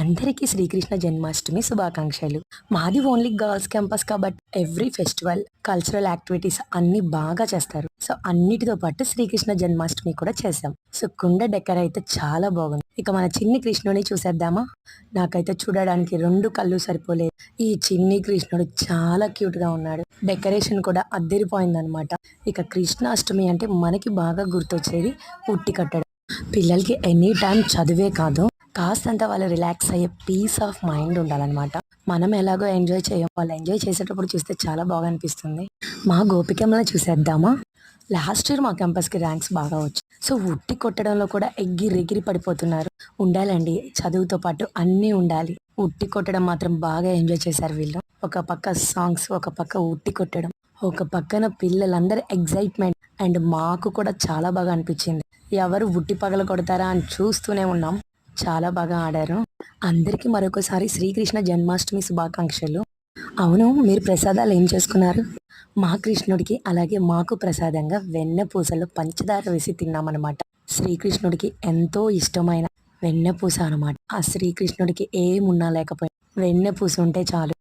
అందరికీ శ్రీకృష్ణ జన్మాష్టమి శుభాకాంక్షలు. మాది ఓన్లీ గర్ల్స్ క్యాంపస్ కాబట్టి ఎవ్రీ ఫెస్టివల్ కల్చరల్ యాక్టివిటీస్ అన్ని బాగా చేస్తారు. సో అన్నిటితో పాటు శ్రీకృష్ణ జన్మాష్టమి కూడా చేసాం సో కుండ డెక్కర్ అయితే చాలా బాగుంది. ఇక మన చిన్ని కృష్ణుని చూసేద్దామా? నాకైతే చూడడానికి రెండు కళ్ళు సరిపోలేదు. ఈ చిన్ని కృష్ణుడు చాలా క్యూట్గా ఉన్నాడు. డెకరేషన్ కూడా అద్దరిపోయిందనమాట ఇక కృష్ణాష్టమి అంటే మనకి బాగా గుర్తొచ్చేది పుట్టి కట్టడం. పిల్లలకి ఎనీ టైం చదివే కాదు. కాస్తంత వాళ్ళు రిలాక్స్ అయ్యే పీస్ ఆఫ్ మైండ్ ఉండాలన్నమాట. మనం ఎలాగో ఎంజాయ్ చేయం వాళ్ళు ఎంజాయ్ చేసేటప్పుడు చూస్తే చాలా బాగా అనిపిస్తుంది మా గోపికమ్మని చూసేద్దామా? లాస్ట్ ఇయర్ మా క్యాంపస్కి ర్యాంక్స్ బాగా వచ్చాయి. సో ఉట్టి కొట్టడంలో కూడా ఎగిరెగిరి ఎగిరి పడిపోతున్నారు. ఉండాలండి చదువుతో పాటు అన్నీ ఉండాలి. ఉట్టి కొట్టడం మాత్రం బాగా ఎంజాయ్ చేశారు వీళ్ళు. ఒక పక్క సాంగ్స్ ఒక పక్క ఉట్టి కొట్టడం ఒక పక్కన పిల్లలందరూ ఎగ్జైట్మెంట్ అండ్ మాకు కూడా చాలా బాగా అనిపించింది. ఎవరు ఉట్టి పగల కొడతారా అని చూస్తూనే ఉన్నాం. చాలా బాగా ఆడారు. అందరికీ మరొకసారి శ్రీకృష్ణ జన్మాష్టమి శుభాకాంక్షలు. అవును మీరు ప్రసాదాలు ఏం చేసుకున్నారు? మా కృష్ణుడికి అలాగే మాకు ప్రసాదంగా వెన్న పూసలో పంచదార వేసి తిన్నామన్నమాట. శ్రీకృష్ణుడికి ఎంతో ఇష్టమైన వెన్న పూస అనమాట ఆ శ్రీకృష్ణుడికి ఏమున్నా లేకపోయినా వెన్న పూస ఉంటే చాలు.